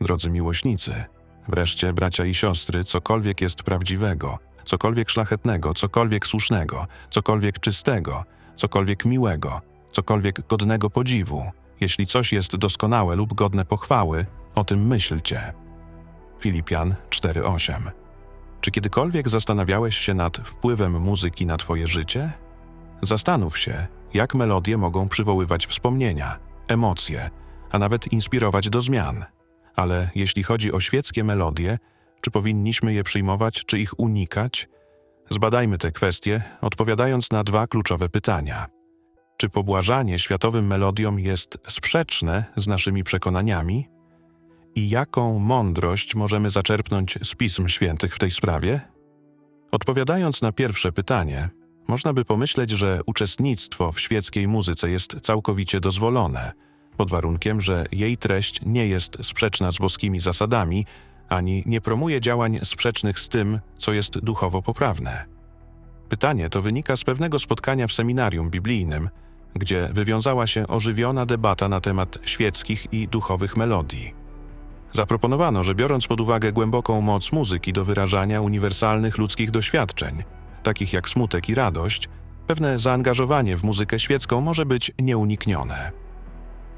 Drodzy miłośnicy, wreszcie bracia i siostry, cokolwiek jest prawdziwego, cokolwiek szlachetnego, cokolwiek słusznego, cokolwiek czystego, cokolwiek miłego, cokolwiek godnego podziwu, jeśli coś jest doskonałe lub godne pochwały, o tym myślcie. Filipian 4:8. Czy kiedykolwiek zastanawiałeś się nad wpływem muzyki na Twoje życie? Zastanów się, jak melodie mogą przywoływać wspomnienia, emocje, a nawet inspirować do zmian. Ale jeśli chodzi o świeckie melodie, czy powinniśmy je przyjmować, czy ich unikać? Zbadajmy te kwestie, odpowiadając na dwa kluczowe pytania. Czy pobłażanie światowym melodiom jest sprzeczne z naszymi przekonaniami? I jaką mądrość możemy zaczerpnąć z Pism Świętych w tej sprawie? Odpowiadając na pierwsze pytanie, można by pomyśleć, że uczestnictwo w świeckiej muzyce jest całkowicie dozwolone, pod warunkiem, że jej treść nie jest sprzeczna z boskimi zasadami, ani nie promuje działań sprzecznych z tym, co jest duchowo poprawne. Pytanie to wynika z pewnego spotkania w seminarium biblijnym, gdzie wywiązała się ożywiona debata na temat świeckich i duchowych melodii. Zaproponowano, że biorąc pod uwagę głęboką moc muzyki do wyrażania uniwersalnych ludzkich doświadczeń, takich jak smutek i radość, pewne zaangażowanie w muzykę świecką może być nieuniknione.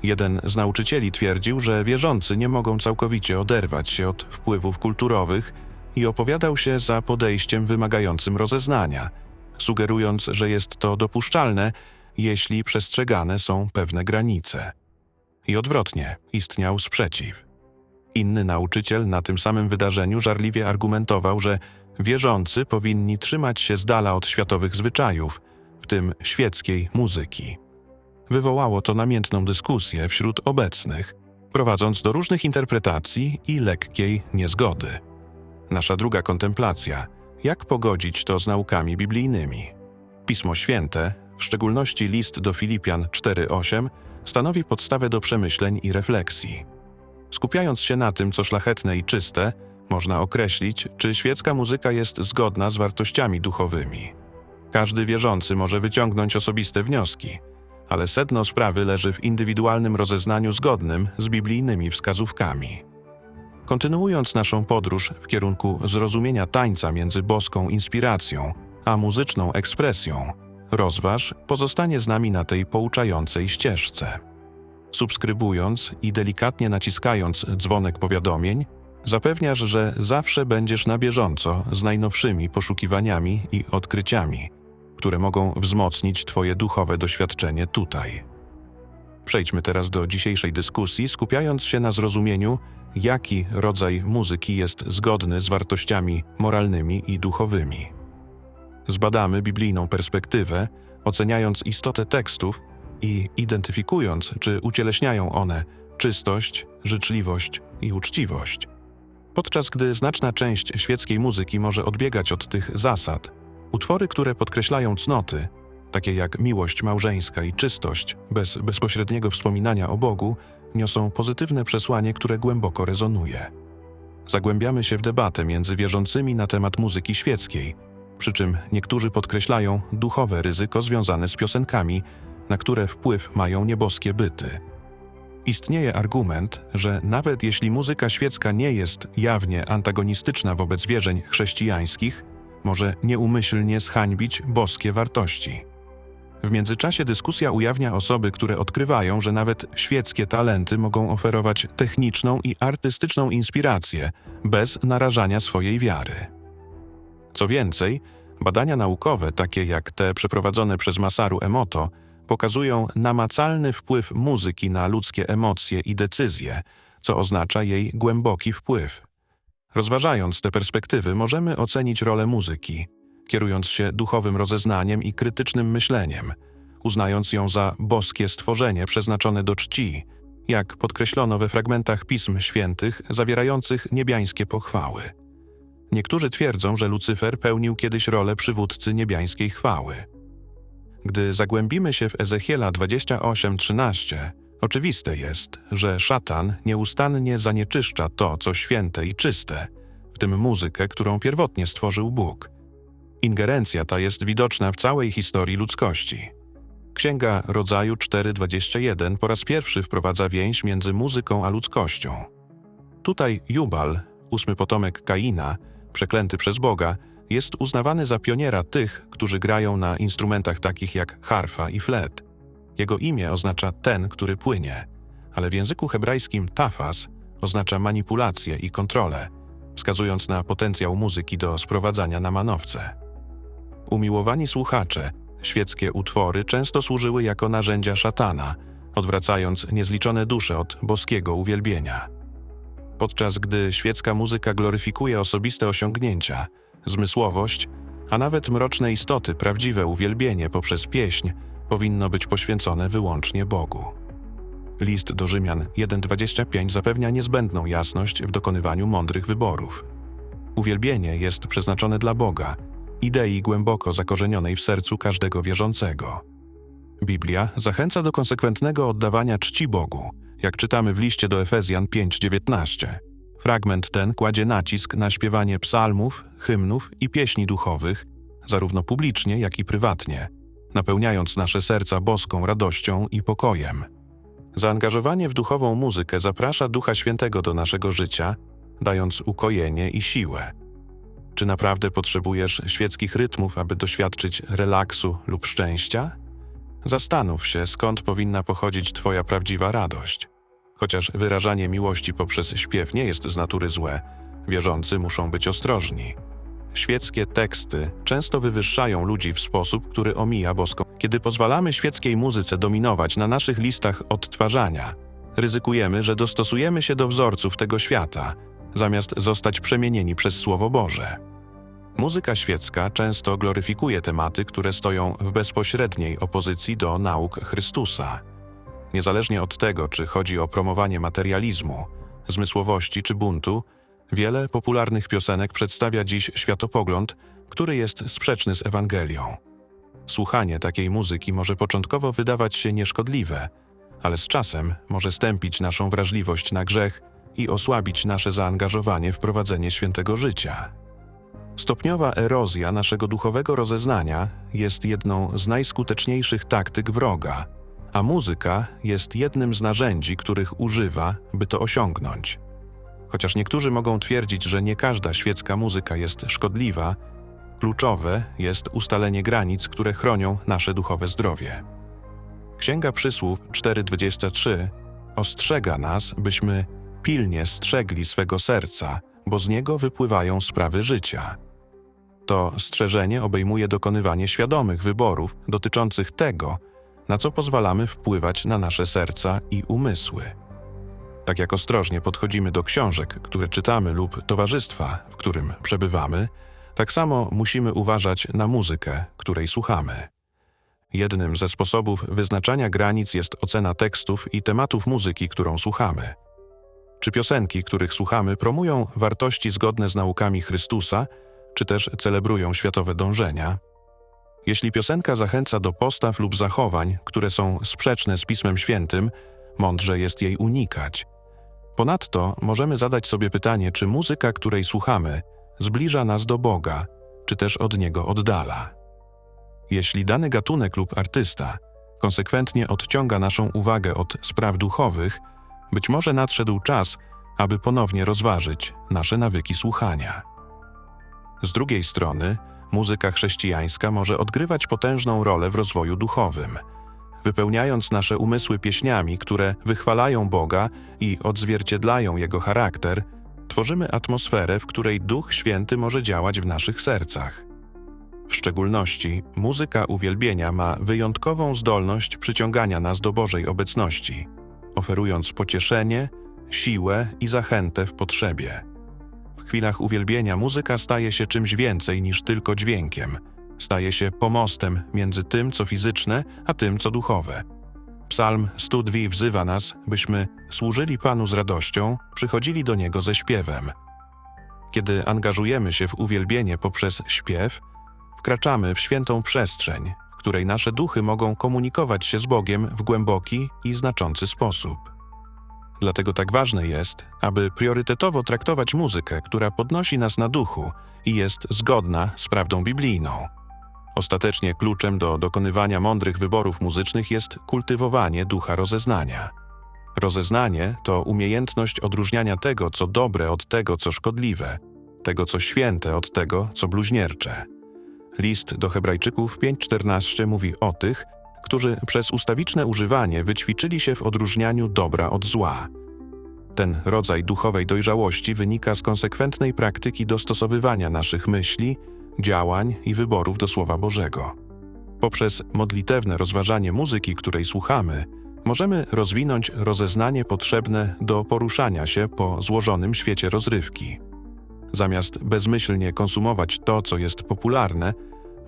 Jeden z nauczycieli twierdził, że wierzący nie mogą całkowicie oderwać się od wpływów kulturowych i opowiadał się za podejściem wymagającym rozeznania, sugerując, że jest to dopuszczalne, jeśli przestrzegane są pewne granice. I odwrotnie, istniał sprzeciw. Inny nauczyciel na tym samym wydarzeniu żarliwie argumentował, że wierzący powinni trzymać się z dala od światowych zwyczajów, w tym świeckiej muzyki. Wywołało to namiętną dyskusję wśród obecnych, prowadząc do różnych interpretacji i lekkiej niezgody. Nasza druga kontemplacja jak pogodzić to z naukami biblijnymi? Pismo Święte, w szczególności list do Filipian 4:8, stanowi podstawę do przemyśleń i refleksji. Skupiając się na tym, co szlachetne i czyste, można określić, czy świecka muzyka jest zgodna z wartościami duchowymi. Każdy wierzący może wyciągnąć osobiste wnioski, ale sedno sprawy leży w indywidualnym rozeznaniu zgodnym z biblijnymi wskazówkami. Kontynuując naszą podróż w kierunku zrozumienia tańca między boską inspiracją a muzyczną ekspresją, rozważ pozostanie z nami na tej pouczającej ścieżce. Subskrybując i delikatnie naciskając dzwonek powiadomień, zapewniasz, że zawsze będziesz na bieżąco z najnowszymi poszukiwaniami i odkryciami, które mogą wzmocnić Twoje duchowe doświadczenie tutaj. Przejdźmy teraz do dzisiejszej dyskusji, skupiając się na zrozumieniu, jaki rodzaj muzyki jest zgodny z wartościami moralnymi i duchowymi. Zbadamy biblijną perspektywę, oceniając istotę tekstów i identyfikując, czy ucieleśniają one czystość, życzliwość i uczciwość. Podczas gdy znaczna część świeckiej muzyki może odbiegać od tych zasad, utwory, które podkreślają cnoty, takie jak miłość małżeńska i czystość, bez bezpośredniego wspominania o Bogu, niosą pozytywne przesłanie, które głęboko rezonuje. Zagłębiamy się w debatę między wierzącymi na temat muzyki świeckiej, przy czym niektórzy podkreślają duchowe ryzyko związane z piosenkami, na które wpływ mają nieboskie byty. Istnieje argument, że nawet jeśli muzyka świecka nie jest jawnie antagonistyczna wobec wierzeń chrześcijańskich, może nieumyślnie zhańbić boskie wartości. W międzyczasie dyskusja ujawnia osoby, które odkrywają, że nawet świeckie talenty mogą oferować techniczną i artystyczną inspirację bez narażania swojej wiary. Co więcej, badania naukowe, takie jak te przeprowadzone przez Masaru Emoto, pokazują namacalny wpływ muzyki na ludzkie emocje i decyzje, co oznacza jej głęboki wpływ. Rozważając te perspektywy, możemy ocenić rolę muzyki, kierując się duchowym rozeznaniem i krytycznym myśleniem, uznając ją za boskie stworzenie przeznaczone do czci, jak podkreślono we fragmentach pism świętych zawierających niebiańskie pochwały. Niektórzy twierdzą, że Lucyfer pełnił kiedyś rolę przywódcy niebiańskiej chwały. Gdy zagłębimy się w Ezechiela 28:13, oczywiste jest, że szatan nieustannie zanieczyszcza to, co święte i czyste, w tym muzykę, którą pierwotnie stworzył Bóg. Ingerencja ta jest widoczna w całej historii ludzkości. Księga Rodzaju 4:21 po raz pierwszy wprowadza więź między muzyką a ludzkością. Tutaj Jubal, ósmy potomek Kaina, przeklęty przez Boga, jest uznawany za pioniera tych, którzy grają na instrumentach takich jak harfa i flet. Jego imię oznacza ten, który płynie, ale w języku hebrajskim tafas oznacza manipulację i kontrolę, wskazując na potencjał muzyki do sprowadzania na manowce. Umiłowani słuchacze, świeckie utwory często służyły jako narzędzia szatana, odwracając niezliczone dusze od boskiego uwielbienia. Podczas gdy świecka muzyka gloryfikuje osobiste osiągnięcia, zmysłowość, a nawet mroczne istoty, prawdziwe uwielbienie poprzez pieśń powinno być poświęcone wyłącznie Bogu. List do Rzymian 1:25 zapewnia niezbędną jasność w dokonywaniu mądrych wyborów. Uwielbienie jest przeznaczone dla Boga, idei głęboko zakorzenionej w sercu każdego wierzącego. Biblia zachęca do konsekwentnego oddawania czci Bogu, jak czytamy w liście do Efezjan 5:19. Fragment ten kładzie nacisk na śpiewanie psalmów, hymnów i pieśni duchowych, zarówno publicznie, jak i prywatnie, napełniając nasze serca boską radością i pokojem. Zaangażowanie w duchową muzykę zaprasza Ducha Świętego do naszego życia, dając ukojenie i siłę. Czy naprawdę potrzebujesz świeckich rytmów, aby doświadczyć relaksu lub szczęścia? Zastanów się, skąd powinna pochodzić Twoja prawdziwa radość. Chociaż wyrażanie miłości poprzez śpiew nie jest z natury złe, wierzący muszą być ostrożni. Świeckie teksty często wywyższają ludzi w sposób, który omija boską. Kiedy pozwalamy świeckiej muzyce dominować na naszych listach odtwarzania, ryzykujemy, że dostosujemy się do wzorców tego świata, zamiast zostać przemienieni przez Słowo Boże. Muzyka świecka często gloryfikuje tematy, które stoją w bezpośredniej opozycji do nauk Chrystusa. Niezależnie od tego, czy chodzi o promowanie materializmu, zmysłowości czy buntu, wiele popularnych piosenek przedstawia dziś światopogląd, który jest sprzeczny z Ewangelią. Słuchanie takiej muzyki może początkowo wydawać się nieszkodliwe, ale z czasem może stępić naszą wrażliwość na grzech i osłabić nasze zaangażowanie w prowadzenie świętego życia. Stopniowa erozja naszego duchowego rozeznania jest jedną z najskuteczniejszych taktyk wroga, a muzyka jest jednym z narzędzi, których używa, by to osiągnąć. Chociaż niektórzy mogą twierdzić, że nie każda świecka muzyka jest szkodliwa, kluczowe jest ustalenie granic, które chronią nasze duchowe zdrowie. Księga Przysłów 4:23 ostrzega nas, byśmy pilnie strzegli swego serca, bo z niego wypływają sprawy życia. To strzeżenie obejmuje dokonywanie świadomych wyborów dotyczących tego, na co pozwalamy wpływać na nasze serca i umysły. Tak jak ostrożnie podchodzimy do książek, które czytamy lub towarzystwa, w którym przebywamy, tak samo musimy uważać na muzykę, której słuchamy. Jednym ze sposobów wyznaczania granic jest ocena tekstów i tematów muzyki, którą słuchamy. Czy piosenki, których słuchamy, promują wartości zgodne z naukami Chrystusa, czy też celebrują światowe dążenia? Jeśli piosenka zachęca do postaw lub zachowań, które są sprzeczne z Pismem Świętym, mądrze jest jej unikać. Ponadto możemy zadać sobie pytanie, czy muzyka, której słuchamy, zbliża nas do Boga, czy też od Niego oddala. Jeśli dany gatunek lub artysta konsekwentnie odciąga naszą uwagę od spraw duchowych, być może nadszedł czas, aby ponownie rozważyć nasze nawyki słuchania. Z drugiej strony, muzyka chrześcijańska może odgrywać potężną rolę w rozwoju duchowym, wypełniając nasze umysły pieśniami, które wychwalają Boga i odzwierciedlają Jego charakter, tworzymy atmosferę, w której Duch Święty może działać w naszych sercach. W szczególności muzyka uwielbienia ma wyjątkową zdolność przyciągania nas do Bożej obecności, oferując pocieszenie, siłę i zachętę w potrzebie. W chwilach uwielbienia muzyka staje się czymś więcej niż tylko dźwiękiem. Staje się pomostem między tym, co fizyczne, a tym, co duchowe. Psalm 102 wzywa nas, byśmy służyli Panu z radością, przychodzili do Niego ze śpiewem. Kiedy angażujemy się w uwielbienie poprzez śpiew, wkraczamy w świętą przestrzeń, w której nasze duchy mogą komunikować się z Bogiem w głęboki i znaczący sposób. Dlatego tak ważne jest, aby priorytetowo traktować muzykę, która podnosi nas na duchu i jest zgodna z prawdą biblijną. Ostatecznie kluczem do dokonywania mądrych wyborów muzycznych jest kultywowanie ducha rozeznania. Rozeznanie to umiejętność odróżniania tego, co dobre, od tego, co szkodliwe, tego, co święte, od tego, co bluźniercze. List do Hebrajczyków 5:14 mówi o tych, którzy przez ustawiczne używanie wyćwiczyli się w odróżnianiu dobra od zła. Ten rodzaj duchowej dojrzałości wynika z konsekwentnej praktyki dostosowywania naszych myśli, działań i wyborów do Słowa Bożego. Poprzez modlitewne rozważanie muzyki, której słuchamy, możemy rozwinąć rozeznanie potrzebne do poruszania się po złożonym świecie rozrywki. Zamiast bezmyślnie konsumować to, co jest popularne,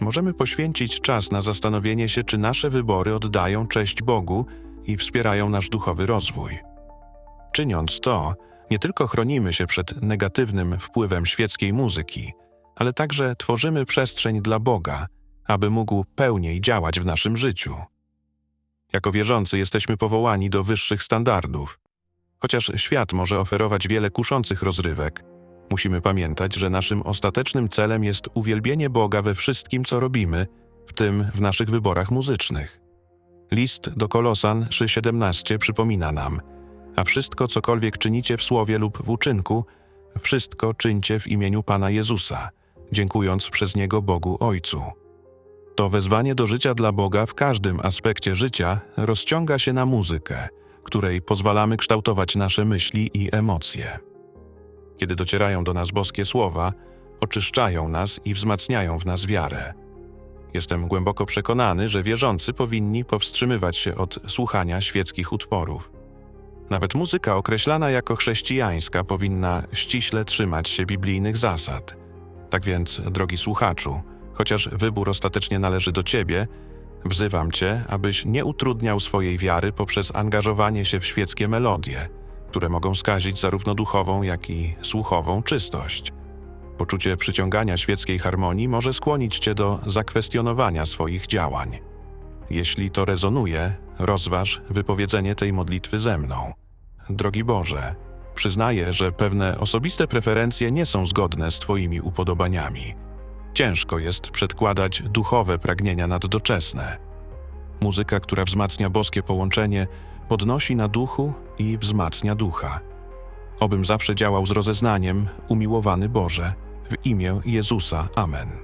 możemy poświęcić czas na zastanowienie się, czy nasze wybory oddają cześć Bogu i wspierają nasz duchowy rozwój. Czyniąc to, nie tylko chronimy się przed negatywnym wpływem świeckiej muzyki, ale także tworzymy przestrzeń dla Boga, aby mógł pełniej działać w naszym życiu. Jako wierzący jesteśmy powołani do wyższych standardów. Chociaż świat może oferować wiele kuszących rozrywek, musimy pamiętać, że naszym ostatecznym celem jest uwielbienie Boga we wszystkim, co robimy, w tym w naszych wyborach muzycznych. List do Kolosan 3:17 przypomina nam: A wszystko, cokolwiek czynicie w słowie lub w uczynku, wszystko czyńcie w imieniu Pana Jezusa, dziękując przez Niego Bogu Ojcu. To wezwanie do życia dla Boga w każdym aspekcie życia rozciąga się na muzykę, której pozwalamy kształtować nasze myśli i emocje. Kiedy docierają do nas boskie słowa, oczyszczają nas i wzmacniają w nas wiarę. Jestem głęboko przekonany, że wierzący powinni powstrzymywać się od słuchania świeckich utworów. Nawet muzyka określana jako chrześcijańska powinna ściśle trzymać się biblijnych zasad. Tak więc, drogi słuchaczu, chociaż wybór ostatecznie należy do ciebie, wzywam cię, abyś nie utrudniał swojej wiary poprzez angażowanie się w świeckie melodie, które mogą skazić zarówno duchową, jak i słuchową czystość. Poczucie przyciągania świeckiej harmonii może skłonić cię do zakwestionowania swoich działań. Jeśli to rezonuje, rozważ wypowiedzenie tej modlitwy ze mną. Drogi Boże, przyznaję, że pewne osobiste preferencje nie są zgodne z Twoimi upodobaniami. Ciężko jest przedkładać duchowe pragnienia nad doczesne. Muzyka, która wzmacnia boskie połączenie, podnosi na duchu i wzmacnia ducha. Obym zawsze działał z rozeznaniem, umiłowany Boże, w imię Jezusa. Amen.